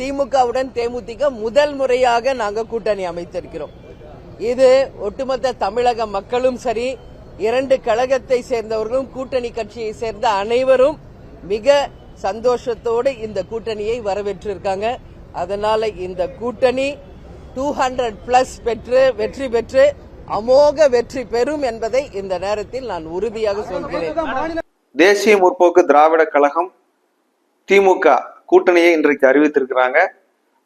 திமுகவுடன் தேமுதிக முதல் முறையாக நாங்கள் கூட்டணி அமைத்திருக்கிறோம். இது ஒட்டுமொத்த தமிழக மக்களும் சரி இரண்டு கழகத்தை சேர்ந்தவர்களும் கூட்டணி கட்சியை சேர்ந்த அனைவரும் மிக சந்தோஷத்தோடு இந்த கூட்டணியை வரவேற்றிருக்காங்க. அதனால இந்த கூட்டணி டூ ஹண்ட்ரட் பிளஸ் பெற்று வெற்றி பெற்று அமோக வெற்றி பெறும் என்பதை இந்த நேரத்தில் நான் உறுதியாக சொல்கிறேன். தேசிய முற்போக்கு திராவிட கழகம் திமுக. கூட்டணியை இன்றைக்கு அறிவித்திருக்கிறாங்க.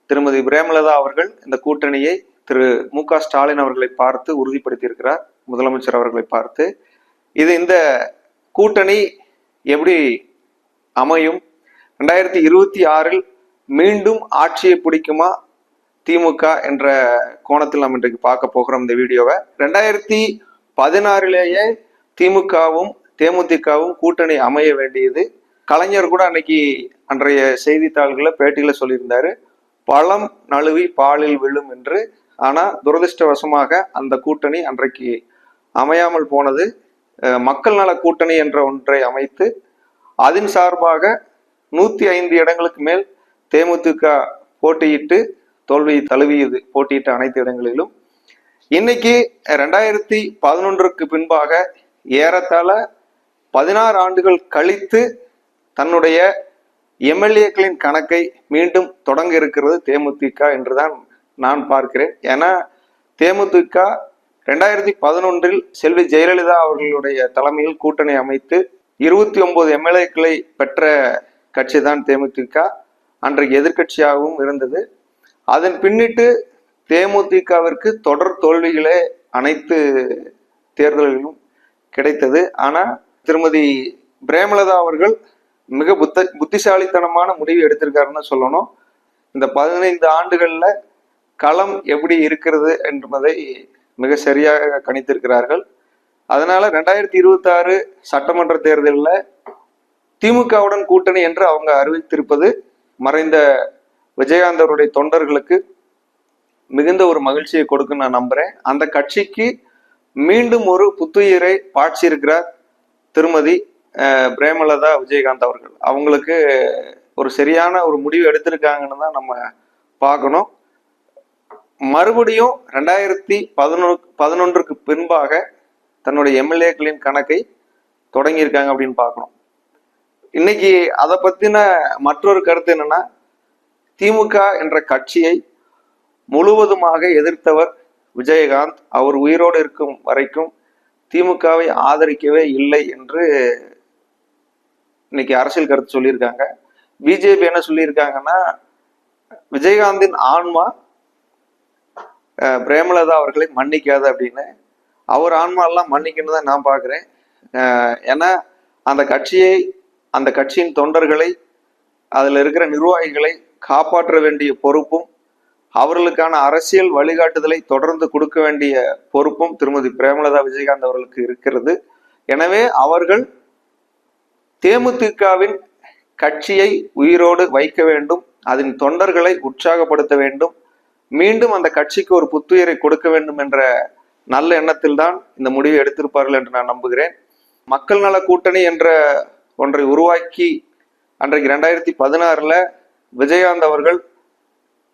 திருமதி பிரேமலதா அவர்கள் இந்த கூட்டணியை திரு மு க ஸ்டாலின் அவர்களை பார்த்து உறுதிப்படுத்தியிருக்கிறார். முதலமைச்சர் அவர்களை பார்த்து. இது இந்த கூட்டணி எப்படி அமையும்? ரெண்டாயிரத்தி இருபத்தி ஆறில் மீண்டும் ஆட்சியை பிடிக்குமா? திமுக என்ற கோணத்தில் நாம் இன்றைக்கு பார்க்க போகிறோம் இந்த வீடியோவை. ரெண்டாயிரத்தி பதினாறிலேயே திமுகவும் தேமுதிகவும் கூட்டணி அமைய வேண்டியது கலைஞர் கூட அன்னைக்கு அன்றைய செய்தித்தாள்களில் பேட்டியில சொல்லியிருந்தாரு பழம் நழுவி பாலில் விழும் என்று. ஆனால் துரதிருஷ்டவசமாக அந்த கூட்டணி அன்றைக்கு அமையாமல் போனது மக்கள் நல கூட்டணி என்ற ஒன்றை அமைத்து அதன் சார்பாக நூத்தி ஐந்து இடங்களுக்கு மேல் தேமுதிக போட்டியிட்டு தோல்வியை தழுவியது போட்டியிட்ட அனைத்து இடங்களிலும். இன்னைக்கு ரெண்டாயிரத்தி பதினொன்றுக்கு பின்பாக ஏறத்தாழ பதினாறு ஆண்டுகள் கழித்து தன்னுடைய எம்எல்ஏக்களின் கணக்கை மீண்டும் தொடங்க இருக்கிறது தேமுதிக என்றுதான் நான் பார்க்கிறேன். ஏன்னா தேமுதிக ரெண்டாயிரத்தி பதினொன்றில் செல்வி ஜெயலலிதா அவர்களுடைய தலைமையில் கூட்டணி அமைத்து இருபத்தி ஒன்பது எம்எல்ஏக்களை பெற்ற கட்சி தான் தேமுதிக. அன்றைக்கு எதிர்க்கட்சியாகவும் இருந்தது. அதன் பின்னிட்டு தேமுதிகவிற்கு தொடர் தோல்விகளே அனைத்து தேர்தல்களிலும் கிடைத்தது. ஆனால் திருமதி பிரேமலதா அவர்கள் மிக புத்த புத்திசாலித்தனமான முடிவு எடுத்திருக்காருன்னு சொல்லணும். இந்த பதினைந்து ஆண்டுகள்ல களம் எப்படி இருக்கிறது என்பதை மிக சரியாக கணித்திருக்கிறார்கள். அதனால ரெண்டாயிரத்தி இருபத்தாறு சட்டமன்ற தேர்தலில் திமுகவுடன் கூட்டணி என்று அவங்க அறிவித்திருப்பது மறைந்த விஜயகாந்தருடைய தொண்டர்களுக்கு மிகுந்த ஒரு மகிழ்ச்சியை கொடுக்கும் நான் நம்புறேன். அந்த கட்சிக்கு மீண்டும் ஒரு புத்துயிரை பாய்ச்சியிருக்கிறார் திருமதி பிரேமலதா விஜயகாந்த் அவர்கள். அவங்களுக்கு ஒரு சரியான ஒரு முடிவு எடுத்திருக்காங்கன்னு தான் நம்ம பார்க்கணும். மறுபடியும் ரெண்டாயிரத்தி பதினொன்று பதினொன்றுக்கு பின்பாக தன்னுடைய எம்எல்ஏக்களின் கணக்கை தொடங்கியிருக்காங்க அப்படின்னு பார்க்கணும். இன்னைக்கு அதை பத்தின மற்றொரு கருத்து என்னன்னா திமுக என்ற கட்சியை முழுவதுமாக எதிர்த்தவர் விஜயகாந்த். அவர் உயிரோடு இருக்கும் வரைக்கும் திமுகவை ஆதரிக்கவே இல்லை என்று இன்னைக்கு அரசியல் கருத்து சொல்லியிருக்காங்க. பிஜேபி என்ன சொல்லியிருக்காங்கன்னா விஜயகாந்தின் ஆன்மா பிரேமலதா அவர்களை மன்னிக்காது அப்படின்னு. அவர் ஆன்மா எல்லாம் மன்னிக்கணும் தான் நான் பார்க்குறேன். ஏன்னா அந்த கட்சியை அந்த கட்சியின் தொண்டர்களை அதில் இருக்கிற நிர்வாகிகளை காப்பாற்ற வேண்டிய பொறுப்பும் அவர்களுக்கான அரசியல் வழிகாட்டுதலை தொடர்ந்து கொடுக்க வேண்டிய பொறுப்பும் திருமதி பிரேமலதா விஜயகாந்த் அவர்களுக்கு இருக்கிறது. எனவே அவர்கள் தேமுதிகவின் கட்சியை உயிரோடு வைக்க வேண்டும் அதன் தொண்டர்களை உற்சாகப்படுத்த வேண்டும் மீண்டும் அந்த கட்சிக்கு ஒரு புத்துயிரை கொடுக்க வேண்டும் என்ற நல்ல எண்ணத்தில் தான் இந்த முடிவை எடுத்திருப்பார்கள் என்று நான் நம்புகிறேன். மக்கள் நல கூட்டணி என்ற ஒன்றை உருவாக்கி அன்றைக்கு ரெண்டாயிரத்தி பதினாறுல விஜயகாந்த் அவர்கள்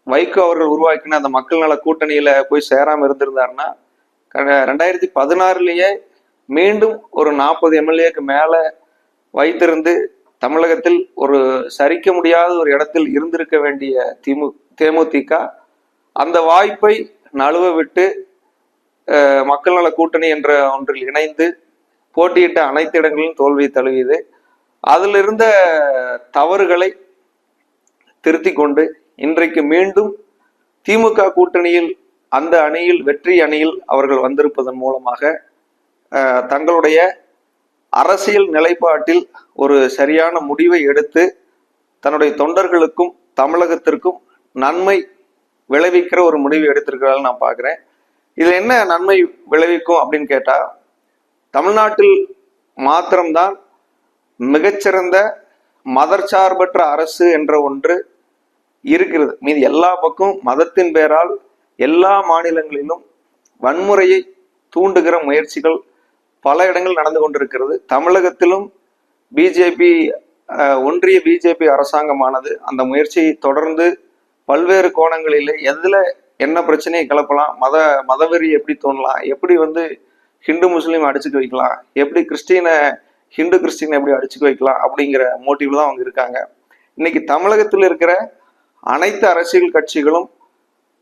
வைகோ அவர்கள் உருவாக்கின அந்த மக்கள் நல கூட்டணியில போய் சேராம இருந்திருந்தாருன்னா க- ரெண்டாயிரத்தி பதினாறுலயே மீண்டும் ஒரு நாற்பது எம்எல்ஏக்கு மேலே வைத்திருந்து தமிழகத்தில் ஒரு சரிக்க முடியாத ஒரு இடத்தில் இருந்திருக்க வேண்டிய திமு தேமுதிக அந்த வாய்ப்பை நழுவ விட்டு மக்கள் நல கூட்டணி என்ற ஒன்றில் இணைந்து போட்டியிட்ட அனைத்து இடங்களிலும் தோல்வி தழுவியது. அதில் இருந்த தவறுகளை திருத்தி கொண்டு இன்றைக்கு மீண்டும் திமுக கூட்டணியில் அந்த அணியில் வெற்றி அணியில் அவர்கள் வந்திருப்பதன் மூலமாக தங்களுடைய அரசியல் நிலைப்பாட்டில் ஒரு சரியான முடிவை எடுத்து தன்னுடைய தொண்டர்களுக்கும் தமிழகத்திற்கும் நன்மை விளைவிக்கிற ஒரு முடிவு எடுத்திருக்கிறாள் நான் பார்க்குறேன். இதில் என்ன நன்மை விளைவிக்கும் அப்படின்னு கேட்டால் தமிழ்நாட்டில் மாத்திரம்தான் மிகச்சிறந்த மதச்சார்பற்ற அரசு என்ற ஒன்று இருக்கிறது. மீது எல்லா பக்கம் மதத்தின் பெயரால் எல்லா மாநிலங்களிலும் வன்முறையை தூண்டுகிற முயற்சிகள் பல இடங்கள் நடந்து கொண்டிருக்கிறது. தமிழகத்திலும் பிஜேபி ஒன்றிய பிஜேபி அரசாங்கமானது அந்த முயற்சியை தொடர்ந்து பல்வேறு கோணங்களில் எதில் என்ன பிரச்சனையை கிளப்பலாம் மத மதவெறி எப்படி தோணலாம் எப்படி வந்து ஹிந்து முஸ்லீம் அடிச்சுக்க வைக்கலாம் எப்படி கிறிஸ்டினை ஹிந்து கிறிஸ்டினை எப்படி அடிச்சுக்க வைக்கலாம் அப்படிங்கிற மோட்டிவ் தான் அவங்க இருக்காங்க. இன்னைக்கு தமிழகத்தில் இருக்கிற அனைத்து அரசியல் கட்சிகளும்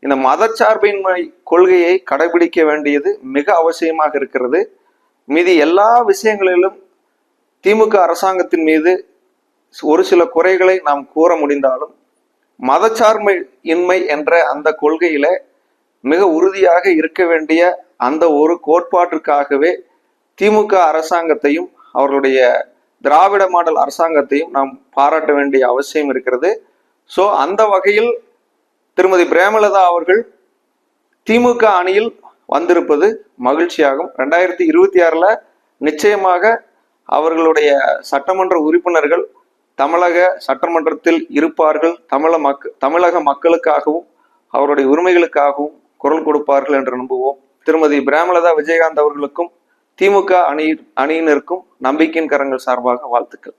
இந்த மதச்சார்பின்மை கொள்கையை கடைபிடிக்க வேண்டியது மிக அவசியமாக இருக்கிறது. மீதி எல்லா விஷயங்களிலும் திமுக அரசாங்கத்தின் மீது ஒரு சில குறைகளை நாம் கூற முடிந்தாலும் மதச்சார்மை இன்மை என்ற அந்த கொள்கையில மிக உறுதியாக இருக்க வேண்டிய அந்த ஒரு கோட்பாட்டிற்காகவே திமுக அரசாங்கத்தையும் அவர்களுடைய திராவிட மாடல் அரசாங்கத்தையும் நாம் பாராட்ட வேண்டிய அவசியம் இருக்கிறது. ஸோ அந்த வகையில் திருமதி பிரேமலதா அவர்கள் திமுக அணியில் வந்திருப்பது மகிழ்ச்சியாகும். ரெண்டாயிரத்தி இருபத்தி ஆறில் நிச்சயமாக அவர்களுடைய சட்டமன்ற உறுப்பினர்கள் தமிழக சட்டமன்றத்தில் இருப்பார்கள். தமிழ மக்க தமிழக மக்களுக்காகவும் அவருடைய உரிமைகளுக்காகவும் குரல் கொடுப்பார்கள் என்று நம்புவோம். திருமதி பிரேமலதா விஜயகாந்த் அவர்களுக்கும் திமுக அணி அணியினருக்கும் நம்பிக்கையின் கரங்கள் சார்பாக வாழ்த்துக்கள்.